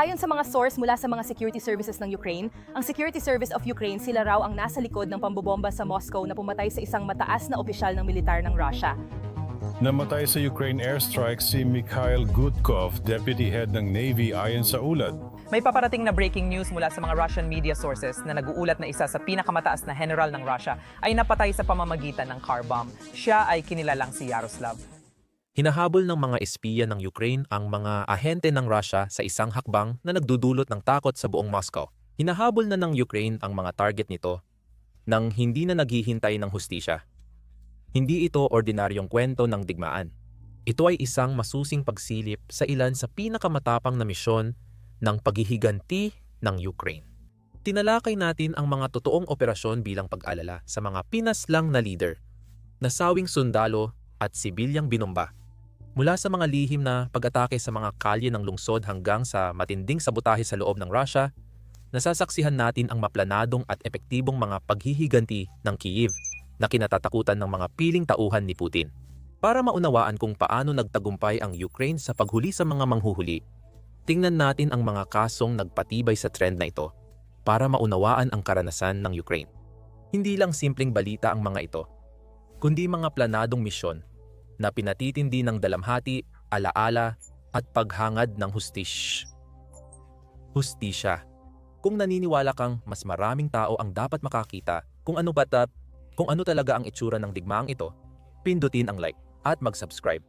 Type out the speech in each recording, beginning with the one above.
Ayon sa mga source mula sa mga security services ng Ukraine, ang Security Service of Ukraine sila raw ang nasa likod ng pambobomba sa Moscow na pumatay sa isang mataas na opisyal ng militar ng Russia. Namatay sa Ukraine airstrike si Mikhail Gudkov, deputy head ng Navy ayon sa ulat. May paparating na breaking news mula sa mga Russian media sources na nag-uulat na isa sa pinakamataas na general ng Russia ay napatay sa pamamagitan ng car bomb. Siya ay kinilalang si Yaroslav. Hinahabol ng mga espiya ng Ukraine ang mga ahente ng Russia sa isang hakbang na nagdudulot ng takot sa buong Moscow. Hinahabol na ng Ukraine ang mga target nito nang hindi na naghihintay ng hustisya. Hindi ito ordinaryong kwento ng digmaan. Ito ay isang masusing pagsilip sa ilan sa pinakamatapang na misyon ng paghihiganti ng Ukraine. Tinalakay natin ang mga totoong operasyon bilang pag-alala sa mga pinaslang na leader, nasawing sundalo at sibilyang binomba Mula sa mga lihim na pag-atake sa mga kalye ng lungsod hanggang sa matinding sabotahe sa loob ng Russia, nasasaksihan natin ang maplanadong at epektibong mga paghihiganti ng Kyiv na kinatatakutan ng mga piling tauhan ni Putin. Para maunawaan kung paano nagtagumpay ang Ukraine sa paghuli sa mga manghuhuli, tingnan natin ang mga kasong nagpatibay sa trend na ito para maunawaan ang karanasan ng Ukraine. Hindi lang simpleng balita ang mga ito, kundi mga planadong misyon na pinatitindi ng dalamhati, alaala at paghangad ng hustis. Hustisya. Kung naniniwala kang mas maraming tao ang dapat makakita kung ano ba tat, kung ano talaga ang itsura ng digmaang ito, pindutin ang like at mag-subscribe.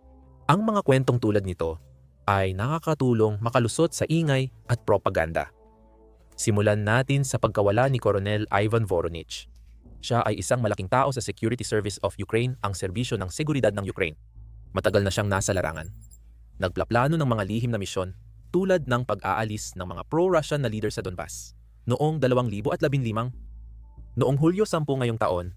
Ang mga kwentong tulad nito ay nakakatulong makalusot sa ingay at propaganda. Simulan natin sa pagkawala ni Coronel Ivan Voronich. Siya ay isang malaking tao sa Security Service of Ukraine, ang serbisyo ng seguridad ng Ukraine. Matagal na siyang nasa larangan. Nagplaplano ng mga lihim na misyon tulad ng pag-aalis ng mga pro-Russian na leader sa Donbas. Noong 2015, noong Hulyo 10 ngayong taon,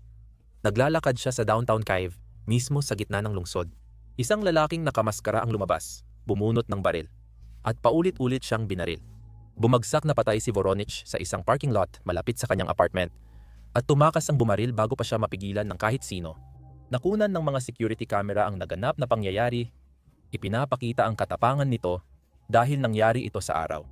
naglalakad siya sa downtown Kyiv, mismo sa gitna ng lungsod. Isang lalaking nakamaskara ang lumabas, bumunot ng baril, at paulit-ulit siyang binaril. Bumagsak na patay si Voronich sa isang parking lot malapit sa kanyang apartment at tumakas ang bumaril bago pa siya mapigilan ng kahit sino. Nakunan ng mga security camera ang naganap na pangyayari, ipinapakita ang katapangan nito dahil nangyari ito sa araw.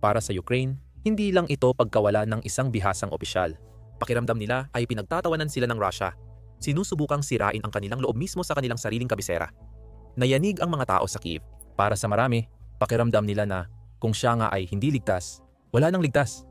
Para sa Ukraine, hindi lang ito pagkawala ng isang bihasang opisyal. Pakiramdam nila ay pinagtatawanan sila ng Russia. Sinusubukang sirain ang kanilang loob mismo sa kanilang sariling kabisera. Nayanig ang mga tao sa Kiev. Para sa marami, pakiramdam nila na kung siya nga ay hindi ligtas, wala nang ligtas.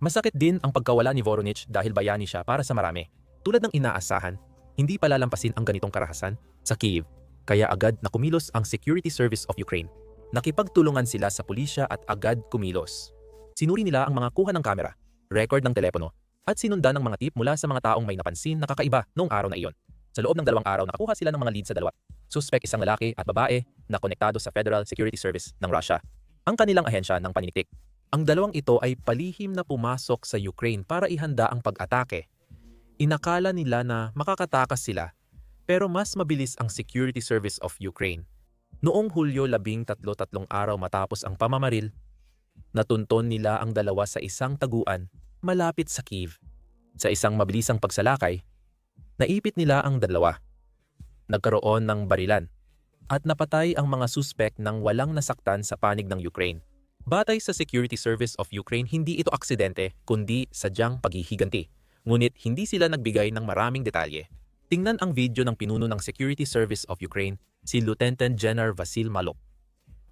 Masakit din ang pagkawala ni Voronich dahil bayani siya para sa marami. Tulad ng inaasahan, hindi palalampasin ang ganitong karahasan sa Kiev, kaya agad na kumilos ang Security Service of Ukraine. Nakipagtulungan sila sa pulisya at agad kumilos. Sinuri nila ang mga kuha ng kamera, record ng telepono, at sinundan ng mga tip mula sa mga taong may napansin na kakaiba noong araw na iyon. Sa loob ng dalawang araw nakakuha sila ng mga lead sa dalawa. Suspect isang lalaki at babae na konektado sa Federal Security Service ng Russia. Ang kanilang ahensya ng paninitik ang dalawang ito ay palihim na pumasok sa Ukraine para ihanda ang pag-atake. Inakala nila na makakatakas sila, pero mas mabilis ang Security Service of Ukraine. Noong Hulyo labing tatlo tatlong araw matapos ang pamamaril, natunton nila ang dalawa sa isang taguan malapit sa Kiev. Sa isang mabilisang pagsalakay, naipit nila ang dalawa. Nagkaroon ng barilan at napatay ang mga suspek nang walang nasaktan sa panig ng Ukraine. Batay sa Security Service of Ukraine, hindi ito aksidente kundi sadyang paghihiganti. Ngunit hindi sila nagbigay ng maraming detalye. Tingnan ang video ng pinuno ng Security Service of Ukraine, si Lieutenant General Vasil Malok,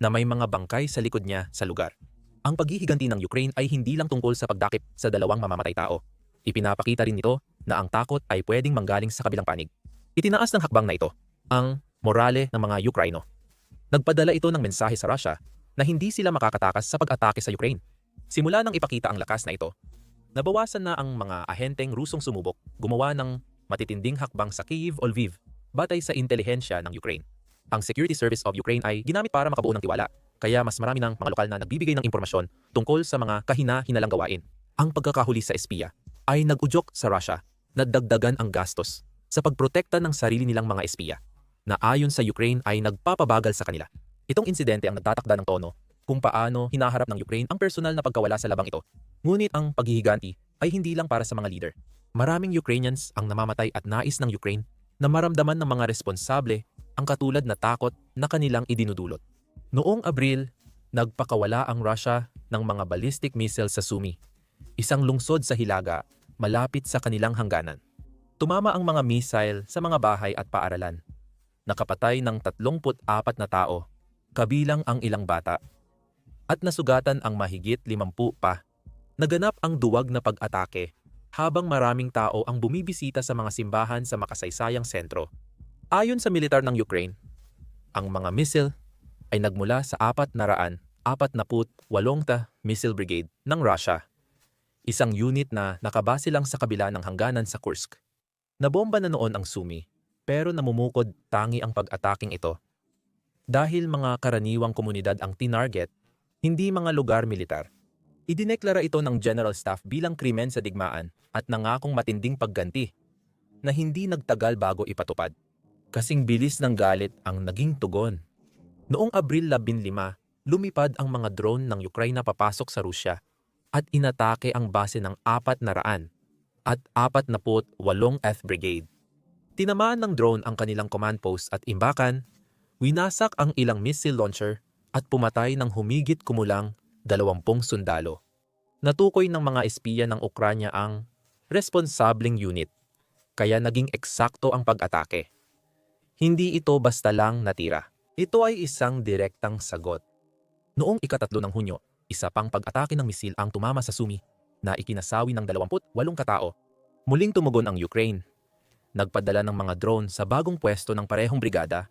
na may mga bangkay sa likod niya sa lugar. Ang paghihiganti ng Ukraine ay hindi lang tungkol sa pagdakip sa dalawang mamamatay tao. Ipinapakita rin nito na ang takot ay pwedeng manggaling sa kabilang panig. Itinaas ng hakbang na ito ang morale ng mga Ukraino. Nagpadala ito ng mensahe sa Russia na hindi sila makakatakas sa pag-atake sa Ukraine. Simula nang ipakita ang lakas na ito, nabawasan na ang mga ahenteng Rusong sumubok gumawa ng matitinding hakbang sa Kyiv o Lviv batay sa intelihensya ng Ukraine. Ang Security Service of Ukraine ay ginamit para makabuo ng tiwala, kaya mas marami ng mga lokal na nagbibigay ng impormasyon tungkol sa mga kahina-hinalang gawain. Ang pagkakahuli sa espiya ay nag-udyok sa Russia na dagdagan ang gastos sa pagprotekta ng sarili nilang mga espiya na ayon sa Ukraine ay nagpapabagal sa kanila. Itong insidente ang nagtatakda ng tono kung paano hinaharap ng Ukraine ang personal na pagkawala sa labang ito. Ngunit ang paghihiganti ay hindi lang para sa mga leader. Maraming Ukrainians ang namamatay at nais ng Ukraine na maramdaman ng mga responsable ang katulad na takot na kanilang idinudulot. Noong Abril, nagpakawala ang Russia ng mga ballistic missile sa Sumi, isang lungsod sa Hilaga malapit sa kanilang hangganan. Tumama ang mga missile sa mga bahay at paaralan. Nakapatay ng 34 na tao, kabilang ang ilang bata. At nasugatan ang mahigit 50 pa. Naganap ang duwag na pag-atake habang maraming tao ang bumibisita sa mga simbahan sa makasaysayang sentro. Ayon sa militar ng Ukraine, ang mga missile ay nagmula sa apat na raan, apat na put, walong ta missile brigade ng Russia. Isang unit na nakabase lang sa kabila ng hangganan sa Kursk. Nabomba na noon ang Sumi, pero namumukod tangi ang pag-ataking ito. Dahil mga karaniwang komunidad ang tinarget, hindi mga lugar militar. Idineklara ito ng General Staff bilang krimen sa digmaan at nangakong matinding pagganti na hindi nagtagal bago ipatupad. Kasing bilis ng galit ang naging tugon. Noong Abril 15, lumipad ang mga drone ng Ukraine papasok sa Rusya at inatake ang base ng apat na raan at apat na put walong F Brigade. Tinamaan ng drone ang kanilang command post at imbakan, winasak ang ilang missile launcher at pumatay ng humigit kumulang 20 sundalo. Natukoy ng mga espiya ng Ukranya ang responsableng unit, kaya naging eksakto ang pag-atake. Hindi ito basta lang natira. Ito ay isang direktang sagot. Noong ikatatlo ng Hunyo, isa pang pag-atake ng misil ang tumama sa Sumi na ikinasawi ng 28 katao. Muling tumugon ang Ukraine. Nagpadala ng mga drone sa bagong pwesto ng parehong brigada.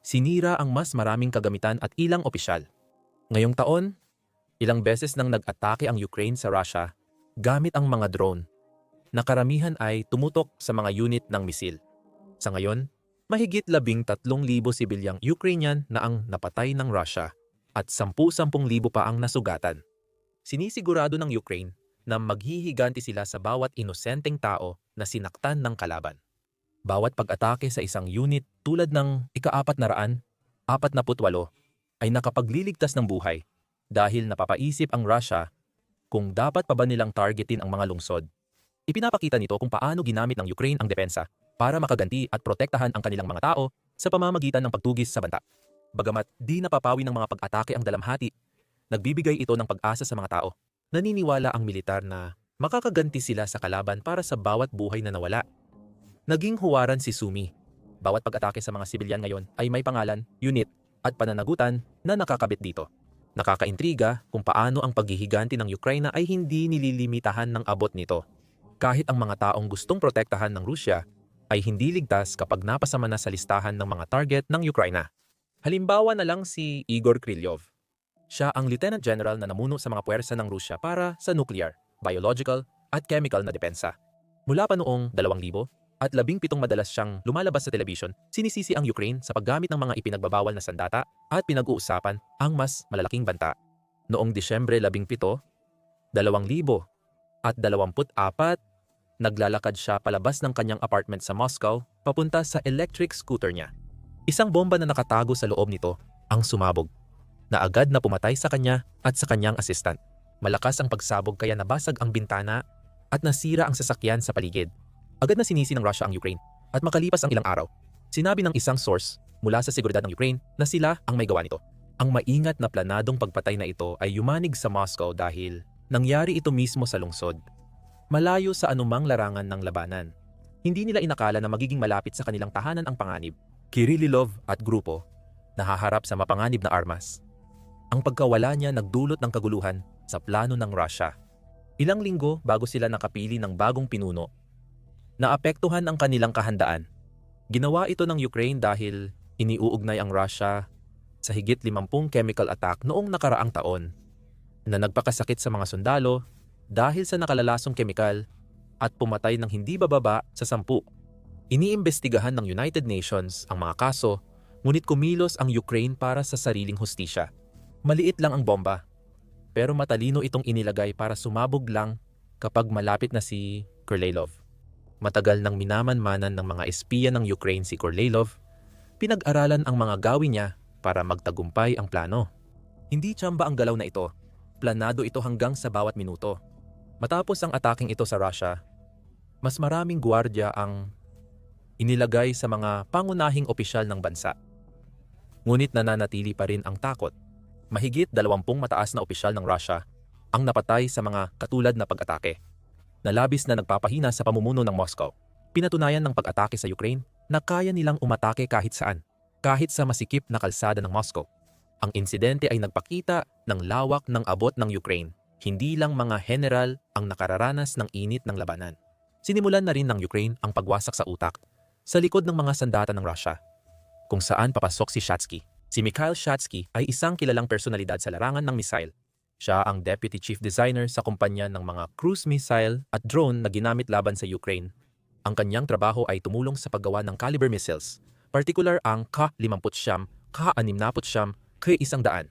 Sinira ang mas maraming kagamitan at ilang opisyal. Ngayong taon, ilang beses nang nag-atake ang Ukraine sa Russia gamit ang mga drone na karamihan ay tumutok sa mga unit ng misil. Sa ngayon, mahigit labing tatlong libo sibilyang Ukrainian na ang napatay ng Russia at sampu-sampung libo pa ang nasugatan. Sinisigurado ng Ukraine na maghihiganti sila sa bawat inosenteng tao na sinaktan ng kalaban. Bawat pag-atake sa isang unit tulad ng ika-apat na raan, apat na putwalo, ay nakapagliligtas ng buhay dahil napapaisip ang Russia kung dapat pa ba nilang targetin ang mga lungsod. Ipinapakita nito kung paano ginamit ng Ukraine ang depensa para makaganti at protektahan ang kanilang mga tao sa pamamagitan ng pagtugis sa banta. Bagamat di napapawi ng mga pag-atake ang dalamhati, nagbibigay ito ng pag-asa sa mga tao. Naniniwala ang militar na makakaganti sila sa kalaban para sa bawat buhay na nawala. Naging huwaran si Sumi. Bawat pag-atake sa mga sibilyan ngayon ay may pangalan, unit, at pananagutan na nakakabit dito. Nakakaintriga kung paano ang paghihiganti ng Ukraine ay hindi nililimitahan ng abot nito. Kahit ang mga taong gustong protektahan ng Rusya ay hindi ligtas kapag napasama na sa listahan ng mga target ng Ukraine. Halimbawa na lang si Igor Krylyov. Siya ang Lieutenant General na namuno sa mga puwersa ng Rusya para sa nuclear, biological, at chemical na depensa. Mula pa noong 2000 at labing pitong madalas siyang lumalabas sa telebisyon, sinisisi ang Ukraine sa paggamit ng mga ipinagbabawal na sandata at pinag-uusapan ang mas malalaking banta. Noong Disyembre 17, 2000 at 24, naglalakad siya palabas ng kanyang apartment sa Moscow papunta sa electric scooter niya. Isang bomba na nakatago sa loob nito ang sumabog na agad na pumatay sa kanya at sa kanyang assistant. Malakas ang pagsabog kaya nabasag ang bintana at nasira ang sasakyan sa paligid. Agad na sinisi ng Russia ang Ukraine at makalipas ang ilang araw, sinabi ng isang source mula sa seguridad ng Ukraine na sila ang may gawa nito. Ang maingat na planadong pagpatay na ito ay yumanig sa Moscow dahil nangyari ito mismo sa lungsod. Malayo sa anumang larangan ng labanan. Hindi nila inakala na magiging malapit sa kanilang tahanan ang panganib. Kirillov at grupo nahaharap sa mapanganib na armas. Ang pagkawala niya nagdulot ng kaguluhan sa plano ng Russia. Ilang linggo bago sila nakapili ng bagong pinuno, naapektuhan ang kanilang kahandaan. Ginawa ito ng Ukraine dahil iniuugnay ang Russia sa higit 50 chemical attack noong nakaraang taon na nagpakasakit sa mga sundalo dahil sa nakalalasong kemikal at pumatay ng hindi bababa sa sampu. Iniimbestigahan ng United Nations ang mga kaso, ngunit kumilos ang Ukraine para sa sariling hustisya. Maliit lang ang bomba, pero matalino itong inilagay para sumabog lang kapag malapit na si Kurleilov. Matagal nang minamanmanan ng mga espiya ng Ukraine si Kurleilov, pinag-aralan ang mga gawin niya para magtagumpay ang plano. Hindi tsamba ang galaw na ito, planado ito hanggang sa bawat minuto. Matapos ang ataking ito sa Russia, mas maraming gwardiya ang inilagay sa mga pangunahing opisyal ng bansa. Ngunit nananatili pa rin ang takot. Mahigit 20 mataas na opisyal ng Russia ang napatay sa mga katulad na pag-atake. Nalabis na nagpapahina sa pamumuno ng Moscow. Pinatunayan ng pag-atake sa Ukraine na kaya nilang umatake kahit saan, kahit sa masikip na kalsada ng Moscow. Ang insidente ay nagpakita ng lawak ng abot ng Ukraine. Hindi lang mga general ang nakararanas ng init ng labanan. Sinimulan na rin ng Ukraine ang pagwasak sa utak sa likod ng mga sandata ng Russia, kung saan papasok si Shatsky. Si Mikhail Shatsky ay isang kilalang personalidad sa larangan ng missile. Siya ang deputy chief designer sa kumpanya ng mga cruise missile at drone na ginamit laban sa Ukraine. Ang kanyang trabaho ay tumulong sa paggawa ng caliber missiles, particular ang K-50, K-60, K-100,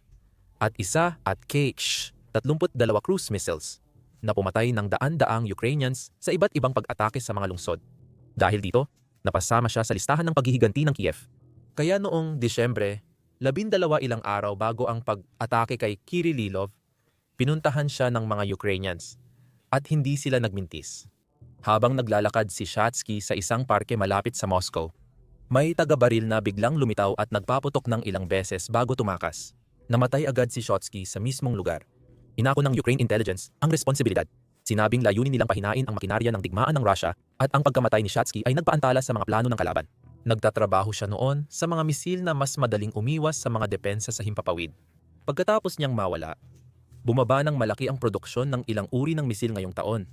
at isa at K-32 cruise missiles na pumatay ng daan-daang Ukrainians sa iba't ibang pag-atake sa mga lungsod. Dahil dito, napasama siya sa listahan ng paghihiganti ng Kiev. Kaya noong Disyembre, labindalawa ilang araw bago ang pag-atake kay Kirillov, pinuntahan siya ng mga Ukrainians at hindi sila nagmintis. Habang naglalakad si Shatsky sa isang parke malapit sa Moscow, may taga-baril na biglang lumitaw at nagpaputok ng ilang beses bago tumakas. Namatay agad si Shotsky sa mismong lugar. Inako ng Ukraine intelligence ang responsibilidad. Sinabing layunin nilang pahinain ang makinarya ng digmaan ng Russia at ang pagkamatay ni Shatsky ay nagpaantala sa mga plano ng kalaban. Nagtatrabaho siya noon sa mga misil na mas madaling umiwas sa mga depensa sa himpapawid. Pagkatapos niyang mawala, bumaba ng malaki ang produksyon ng ilang uri ng misil ngayong taon.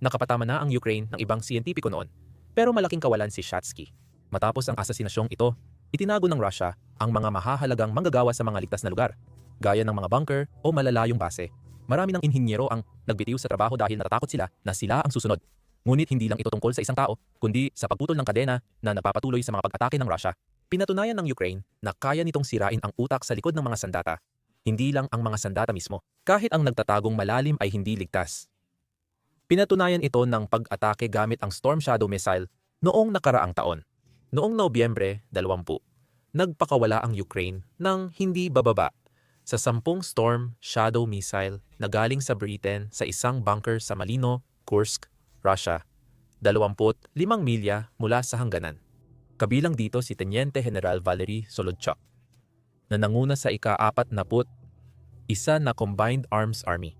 Nakapatama na ang Ukraine ng ibang siyentipiko noon, pero malaking kawalan si Shatsky. Matapos ang asasinasyong ito, itinago ng Russia ang mga mahahalagang manggagawa sa mga ligtas na lugar, gaya ng mga bunker o malalayong base. Marami ng inhinyero ang nagbitiw sa trabaho dahil natatakot sila na sila ang susunod. Ngunit hindi lang ito tungkol sa isang tao, kundi sa pagputol ng kadena na nagpapatuloy sa mga pag-atake ng Russia. Pinatunayan ng Ukraine na kaya nitong sirain ang utak sa likod ng mga sandata. Hindi lang ang mga sandata mismo, kahit ang nagtatagong malalim ay hindi ligtas. Pinatunayan ito ng pag-atake gamit ang Storm Shadow missile noong nakaraang taon. Noong Nobyembre 20, nagpakawala ang Ukraine ng hindi bababa sa sampung Storm Shadow missile na galing sa Britain sa isang bunker sa Malino, Kursk, Russia, 25 milya mula sa hangganan. Kabilang dito si Teniente General Valery Solodchuk na nanguna sa ika-apat na put isa na Combined Arms Army.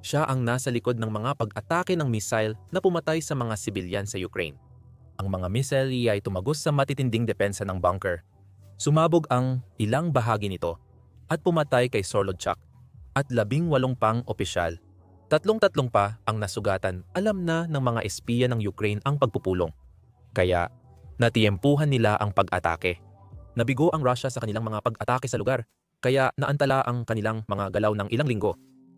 Siya ang nasa likod ng mga pag-atake ng missile na pumatay sa mga sibilyan sa Ukraine. Ang mga missile ay tumagos sa matitinding depensa ng bunker. Sumabog ang ilang bahagi nito at pumatay kay Solodchuk at labing walong pang opisyal. Tatlong-tatlong pa ang nasugatan alam na ng mga espiya ng Ukraine ang pagpupulong. Kaya natiyempuhan nila ang pag-atake. Nabigo ang Russia sa kanilang mga pag-atake sa lugar, kaya naantala ang kanilang mga galaw ng ilang linggo.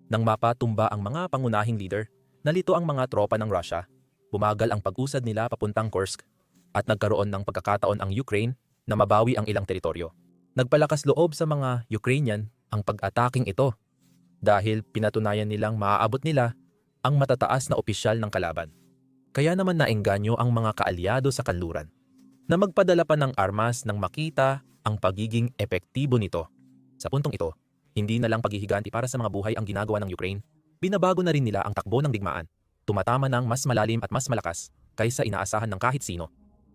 Nang mapatumba ang mga pangunahing leader, nalito ang mga tropa ng Russia. Bumagal ang pag-usad nila papuntang Kursk at nagkaroon ng pagkakataon ang Ukraine na mabawi ang ilang teritoryo. Nagpalakas loob sa mga Ukrainian ang pag-ataking ito dahil pinatunayan nilang maaabot nila ang matataas na opisyal ng kalaban. Kaya naman naengganyo ang mga kaalyado sa kanluran na magpadala pa ng armas nang makita ang pagiging epektibo nito. Sa puntong ito, hindi na lang paghihiganti para sa mga buhay ang ginagawa ng Ukraine, binabago na rin nila ang takbo ng digmaan, tumatama ng mas malalim at mas malakas kaysa inaasahan ng kahit sino.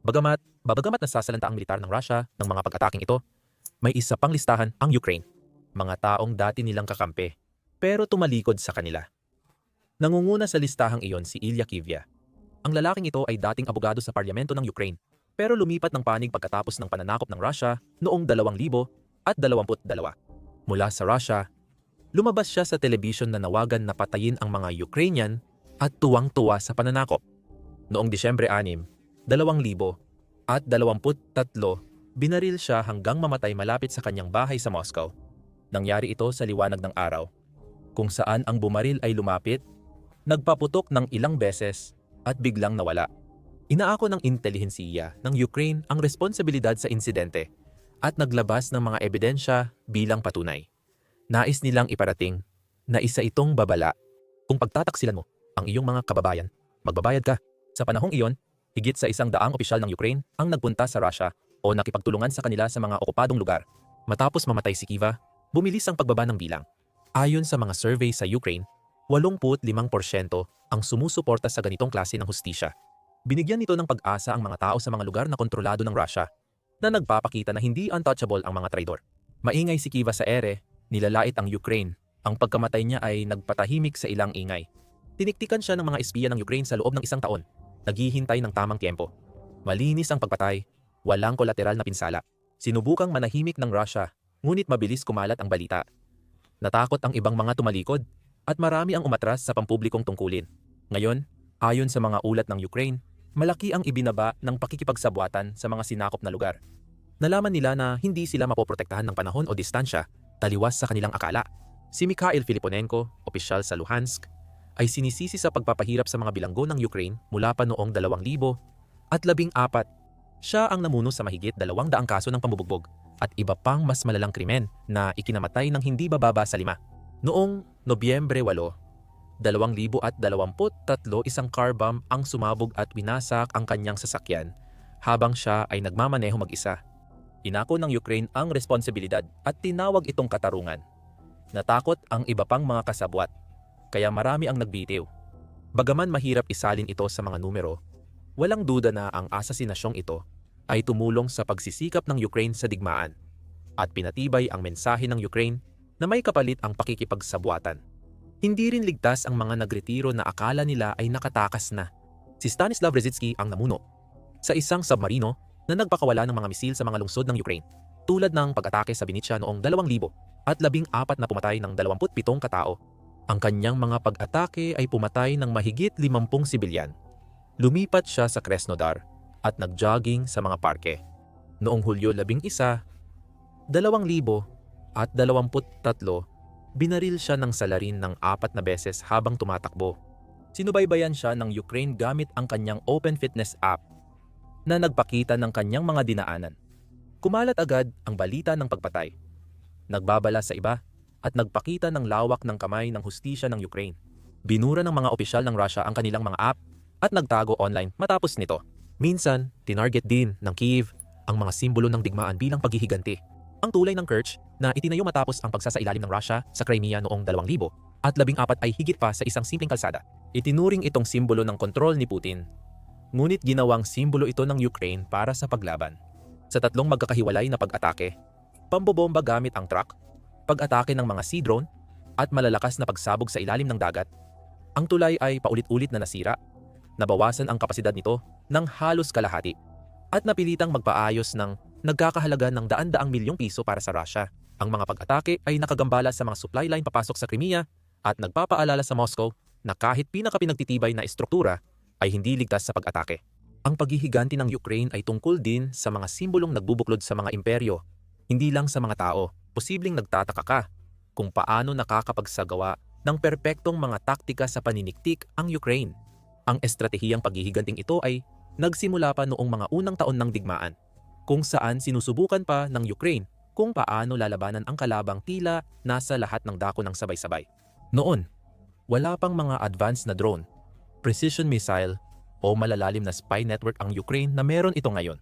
Bagamat, babagamat nasasalanta ang militar ng Russia ng mga pag-ataking ito, may isa pang listahan ang Ukraine. Mga taong dati nilang kakampi, pero tumalikod sa kanila. Nangunguna sa listahang iyon si Ilya Kivya. Ang lalaking ito ay dating abogado sa parlamento ng Ukraine, pero lumipat ng panig pagkatapos ng pananakop ng Russia noong 2022. Mula sa Russia, lumabas siya sa telebisyon na nawagan na patayin ang mga Ukrainian at tuwang-tuwa sa pananakop. Noong Disyembre 6, 2000 at 23, binaril siya hanggang mamatay malapit sa kanyang bahay sa Moscow. Nangyari ito sa liwanag ng araw, kung saan ang bumaril ay lumapit, nagpaputok ng ilang beses at biglang nawala. Inaako ng intelihensiya ng Ukraine ang responsibilidad sa insidente at naglabas ng mga ebidensya bilang patunay. Nais nilang iparating na isa itong babala. Kung pagtataksilan mo ang iyong mga kababayan, magbabayad ka. Sa panahong iyon, higit sa isang daang opisyal ng Ukraine ang nagpunta sa Russia o nakipagtulungan sa kanila sa mga okupadong lugar. Matapos mamatay si Kiva, bumilis ang pagbaba ng bilang. Ayon sa mga survey sa Ukraine, 85% ang sumusuporta sa ganitong klase ng hustisya. Binigyan nito ng pag-asa ang mga tao sa mga lugar na kontrolado ng Russia na nagpapakita na hindi untouchable ang mga traidor. Maingay si Kiva sa ere, nilalait ang Ukraine Ang pagkamatay niya ay nagpatahimik sa ilang ingay. Tiniktikan siya ng mga espiya ng Ukraine sa loob ng isang taon. Naghihintay ng tamang tiempo. Malinis ang pagpatay, walang kolateral na pinsala. Sinubukang manahimik ng Russia, ngunit mabilis kumalat ang balita. Natakot ang ibang mga tumalikod at marami ang umatras sa pampublikong tungkulin. Ngayon, ayon sa mga ulat ng Ukraine, malaki ang ibinaba ng pakikipagsabwatan sa mga sinakop na lugar. Nalaman nila na hindi sila mapoprotektahan ng panahon o distansya taliwas sa kanilang akala. Si Mikhail Filiponenko, opisyal sa Luhansk, ay sinisisi sa pagpapahirap sa mga bilanggo ng Ukraine mula pa noong 2000 at labing apat. Siya ang namuno sa mahigit dalawang daang kaso ng pambubugbog at iba pang mas malalang krimen na ikinamatay ng hindi bababa sa lima. Noong Nobyembre 8, 2023 isang car bomb ang sumabog at winasak ang kanyang sasakyan habang siya ay nagmamaneho mag-isa. Inako ng Ukraine ang responsibilidad at tinawag itong katarungan. Natakot ang iba pang mga kasabwat, kaya marami ang nagbitiw. Bagaman mahirap isalin ito sa mga numero, walang duda na ang asasinasyong ito ay tumulong sa pagsisikap ng Ukraine sa digmaan at pinatibay ang mensahe ng Ukraine na may kapalit ang pakikipagsabwatan. Hindi rin ligtas ang mga nagretiro na akala nila ay nakatakas na. Si Stanislav Rezitsky ang namuno sa isang submarino na nagpakawala ng mga misil sa mga lungsod ng Ukraine, tulad ng pag-atake sa Benicia noong 2000 at labing apat na pumatay ng 27 katao. Ang kanyang mga pag-atake ay pumatay ng mahigit 50 sibilyan. Lumipat siya sa Krasnodar at nag-jogging sa mga parke. Noong Hulyo 11, 2000 at 23, binaril siya ng salarin ng apat na beses habang tumatakbo. Sinubaybayan siya ng Ukraine gamit ang kanyang Open Fitness app na nagpakita ng kanyang mga dinaanan. Kumalat agad ang balita ng pagpatay. Nagbabala sa iba at nagpakita ng lawak ng kamay ng hustisya ng Ukraine. Binura ng mga opisyal ng Russia ang kanilang mga app at nagtago online matapos nito. Minsan, tinarget din ng Kiev ang mga simbolo ng digmaan bilang paghihiganti. Ang tulay ng Kerch na itinayo matapos ang pagsasailalim ng Russia sa Crimea noong 2000 at labing apat ay higit pa sa isang simpleng kalsada. Itinuring itong simbolo ng kontrol ni Putin. Ngunit ginawang simbolo ito ng Ukraine para sa paglaban. Sa tatlong magkakahiwalay na pag-atake, pambobomba gamit ang truck, pag-atake ng mga sea drone, at malalakas na pagsabog sa ilalim ng dagat, ang tulay ay paulit-ulit na nasira, nabawasan ang kapasidad nito ng halos kalahati, at napilitang magpaayos ng nagkakahalaga ng daan-daang milyong piso para sa Russia. Ang mga pag-atake ay nakagambala sa mga supply line papasok sa Crimea at nagpapaalala sa Moscow na kahit pinakapinagtitibay na estruktura ay hindi ligtas sa pag-atake. Ang paghihiganti ng Ukraine ay tungkol din sa mga simbolong nagbubuklod sa mga imperyo, hindi lang sa mga tao. Posibleng nagtataka ka kung paano nakakapagsagawa ng perpektong mga taktika sa paniniktik ang Ukraine. Ang estratehiyang paghihiganting ito ay nagsimula pa noong mga unang taon ng digmaan, kung saan sinusubukan pa ng Ukraine kung paano lalabanan ang kalabang tila nasa lahat ng dako ng sabay-sabay. Noon, wala pang mga advanced na drone, precision missile o malalalim na spy network ang Ukraine na meron ito ngayon.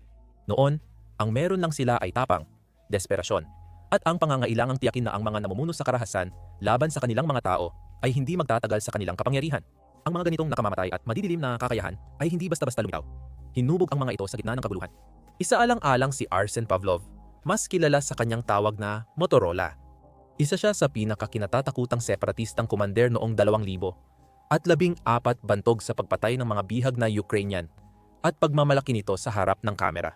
Noon, ang meron lang sila ay tapang, desperasyon, at ang pangangailangang tiyakin na ang mga namumuno sa karahasan laban sa kanilang mga tao ay hindi magtatagal sa kanilang kapangyarihan. Ang mga ganitong nakamamatay at madidilim na kakayahan ay hindi basta-basta lumitaw. Hinubog ang mga ito sa gitna ng kaguluhan. Isa alang-alang si Arsen Pavlov, mas kilala sa kanyang tawag na Motorola. Isa siya sa pinakakinatatakutang separatistang kumander noong 2000 at labing apat bantog sa pagpatay ng mga bihag na Ukrainian at pagmamalaki nito sa harap ng kamera.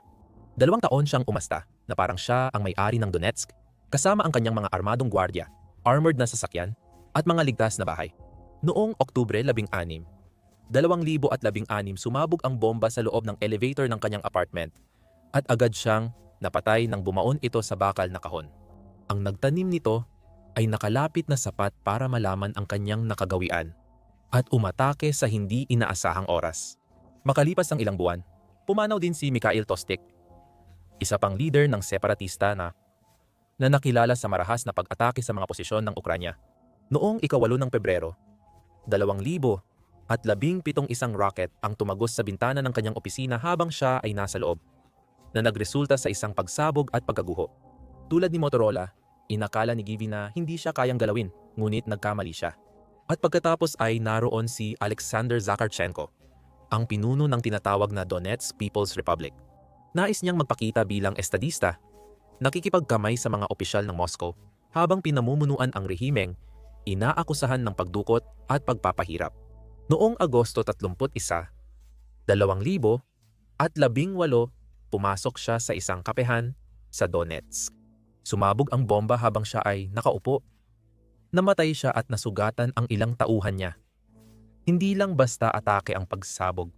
Dalawang taon siyang umasta na parang siya ang may-ari ng Donetsk kasama ang kanyang mga armadong gwardya, armored na sasakyan at mga ligtas na bahay. Noong Oktubre 16, 2016 sumabog ang bomba sa loob ng elevator ng kanyang apartment at agad siyang napatay nang bumaon ito sa bakal na kahon. Ang nagtanim nito ay nakalapit na sapat para malaman ang kanyang nakagawian at umatake sa hindi inaasahang oras. Makalipas ang ilang buwan, pumanaw din si Mikhail Tostik, isa pang leader ng separatista na na nakilala sa marahas na pag-atake sa mga posisyon ng Ukranya. Noong ikawalo ng Pebrero, 2000 at labing pitong isang rocket ang tumagos sa bintana ng kanyang opisina habang siya ay nasa loob, na nagresulta sa isang pagsabog at pagkaguho. Tulad ni Motorola, inakala ni Givi na hindi siya kayang galawin, ngunit nagkamali siya. At pagkatapos ay naroon si Alexander Zakharchenko, ang pinuno ng tinatawag na Donetsk People's Republic. Nais niyang magpakita bilang estadista, nakikipagkamay sa mga opisyal ng Moscow habang pinamumunuan ang rehimeng inaakusahan ng pagdukot at pagpapahirap. Noong Agosto 31, 2000 at 18 pumasok siya sa isang kapehan sa Donetsk. Sumabog ang bomba habang siya ay nakaupo. Namatay siya at nasugatan ang ilang tauhan niya. Hindi lang basta atake ang pagsabog.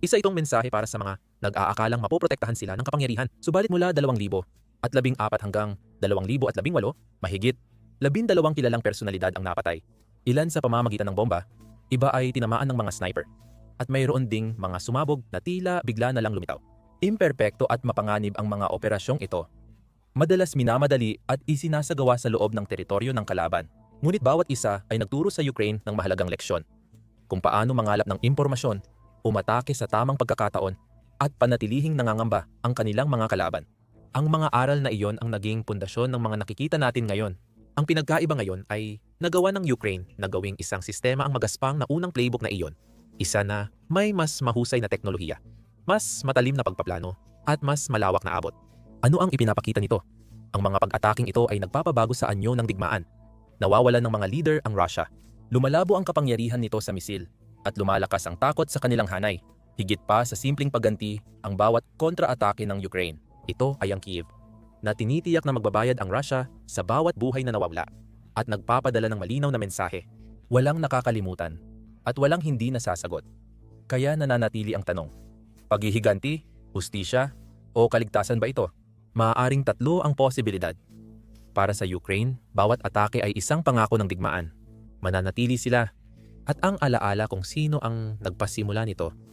Isa itong mensahe para sa mga nag-aakalang mapoprotektahan sila ng kapangyarihan. Subalit mula 2,000 at 14 hanggang 2,000 at 18, mahigit 12 kilalang personalidad ang napatay. Ilan sa pamamagitan ng bomba, iba ay tinamaan ng mga sniper. At mayroon ding mga sumabog na tila bigla na lang lumitaw. Imperpekto at mapanganib ang mga operasyong ito. Madalas minamadali at isinasagawa sa loob ng teritoryo ng kalaban. Ngunit bawat isa ay nagturo sa Ukraine ng mahalagang leksyon. Kung paano mangalap ng impormasyon, umatake sa tamang pagkakataon, at panatilihing nangangamba ang kanilang mga kalaban. Ang mga aral na iyon ang naging pundasyon ng mga nakikita natin ngayon. Ang pinagkaiba ngayon ay nagawa ng Ukraine na gawing isang sistema ang magaspang na unang playbook na iyon. Isa na may mas mahusay na teknolohiya, mas matalim na pagpaplano, at mas malawak na abot. Ano ang ipinapakita nito? Ang mga pag-ataking ito ay nagpapabago sa anyo ng digmaan. Nawawalan ng mga leader ang Russia. Lumalabo ang kapangyarihan nito sa misil at lumalakas ang takot sa kanilang hanay. Higit pa sa simpleng pagganti ang bawat kontra-atake ng Ukraine. Ito ay ang Kiev, na tinitiyak na magbabayad ang Russia sa bawat buhay na nawawala at nagpapadala ng malinaw na mensahe. Walang nakakalimutan at walang hindi nasasagot. Kaya nananatili ang tanong, paghihiganti, ustisya, o kaligtasan ba ito? Maaaring tatlo ang posibilidad. Para sa Ukraine, bawat atake ay isang pangako ng digmaan. Mananatili sila at ang alaala kung sino ang nagpasimula nito